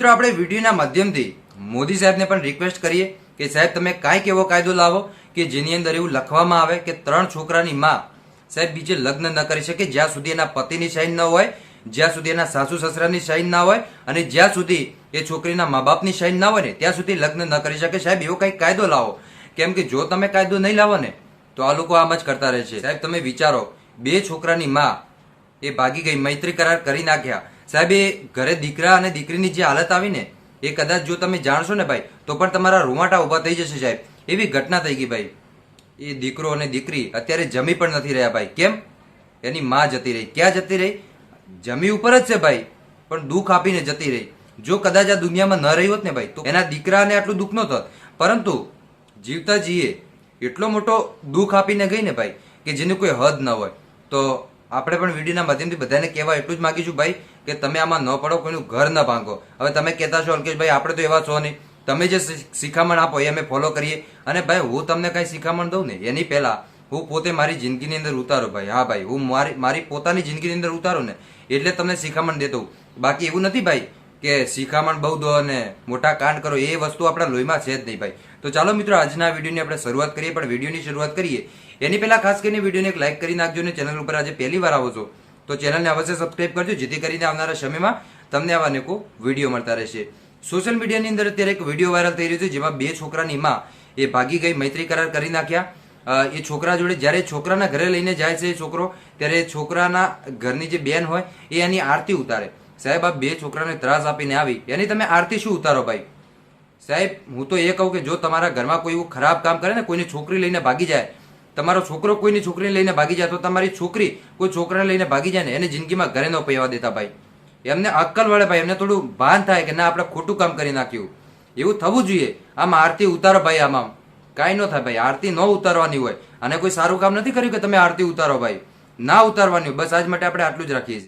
મિત્રો, આપણે વિડીયોના માધ્યમથી મોદી સાહેબને પણ રિક્વેસ્ટ કરીએ કે સાહેબ, તમે કાંઈક એવો કાયદો લાવો કે જેની અંદર એવું લખવામાં આવે કે ત્રણ છોકરાની માં સાહેબ, બીજે લગ્ન ન કરી શકે, જ્યાં સુધી એના પતિની સાઈન ન હોય, જ્યાં સુધી એના સાસુ સસરાની સાઈન ના હોય અને જ્યાં સુધી એ છોકરીના મા બાપની સાઈન ના હોય ને, ત્યાં સુધી લગ્ન ન કરી શકે. સાહેબ, એવો કંઈક કાયદો લાવો. કેમ કે જો તમે કાયદો નહીં લાવો ને, તો આ લોકો આમ જ કરતા રહે છે. સાહેબ, તમે વિચારો, બે છોકરાની માં એ ભાગી ગઈ, મૈત્રી કરાર કરી નાખ્યા. સાહેબ, એ ઘરે દીકરા અને દીકરીની જે હાલત આવી ને એ કદાચ જો તમે જાણશો ને ભાઈ, તો પણ તમારા રૂવાટા ઊભા થઈ જશે સાહેબ. એવી ઘટના થઈ ગઈ ભાઈ. એ દીકરો અને દીકરી અત્યારે જમી પણ નથી રહ્યા ભાઈ. કેમ? એની માં જતી રહી. ક્યાં જતી રહી? જમી ઉપર જ છે ભાઈ, પણ દુઃખ આપીને જતી રહી. જો કદાચ આ દુનિયામાં ન રહી હોત ને ભાઈ, તો એના દીકરાને આટલું દુઃખ ન થત. પરંતુ જીવતા જીએ એટલો મોટો દુઃખ આપીને ગઈ ને ભાઈ, કે જેની કોઈ હદ ન હોય. તો આપણે પણ વિડીયોના માધ્યમથી બધાને કહેવા એટલું જ માગીશું ભાઈ કે તમે આમાં ન પડો, કોઈનું ઘર ન ભાંગો. હવે તમે કહેતા છો અલ્કેશભાઈ, આપણે તો એવા છો નહીં. તમે જે શિખામણ આપો એ અમે ફોલો કરીએ. અને ભાઈ, હું તમને કાંઈ શિખામણ દઉં ને, એની પહેલાં હું પોતે મારી જિંદગીની અંદર ઉતારું ભાઈ. હા ભાઈ, હું મારી મારી પોતાની જિંદગીની અંદર ઉતારું ને, એટલે તમને શિખામણ દેતો. બાકી એવું નથી ભાઈ. કે શિખામણ બહુ દો અને મોટા કાંડ કરો, એ વસ્તુ આપણા લોહીમાં છે જ નહીં ભાઈ. તો ચાલો મિત્રો, આજના વિડીયોની આપણે શરૂઆત કરીએ, પણ વિડીયોની શરૂઆત કરીએ. એની પહેલાં ખાસ કરીને વિડીયોને એક લાઇક કરી નાખજો અને ચેનલ ઉપર આજે પહેલી વાર આવો છો, તો ચેનલને અવશ્ય સબસ્ક્રાઇબ કરજો, જેથી કરીને આવનારા સમયમાં તમને આવા અનેકો વીડિયો મળતા રહેશે. સોશિયલ મીડિયાની અંદર અત્યારે એક વીડિયો વાયરલ થઈ રહ્યો છે, જેમાં બે છોકરાની માં એ ભાગી ગઈ, મૈત્રી કરાર કરી નાખ્યા. એ છોકરા જોડે, જ્યારે છોકરાના ઘરે લઈને જાય છે એ છોકરો, ત્યારે છોકરાના ઘરની જે બેન હોય, એ એની આરતી ઉતારે. સાહેબ, આ બે છોકરાને ત્રાસ આપીને આવી. એની તમે આરતી શું ઉતારો ભાઈ? સાહેબ, હું તો એ કહું કે જો તમારા ઘરમાં કોઈ એવું ખરાબ કામ કરે ને, કોઈની છોકરી લઈને ભાગી જાય, તમારો છોકરો કોઈની છોકરીને લઈને ભાગી જાય, તો તમારી છોકરી કોઈ છોકરાને લઈને ભાગી જાય ને, એને જિંદગીમાં ઘરે ન પૈવા દેતા ભાઈ. એમને અક્કલ વળે ભાઈ, એમને થોડું ભાન થાય કે ના, આપણે ખોટું કામ કરી નાખ્યું. એવું થવું જોઈએ. આમ આરતી ઉતારો ભાઈ આમાં કાંઈ ન થાય ભાઈ. આરતી ન ઉતારવાની હોય. અને કોઈ સારું કામ નથી કર્યું કે તમે આરતી ઉતારો ભાઈ. ના ઉતારવાની. બસ આજ માટે આપણે આટલું જ રાખીએ છીએ.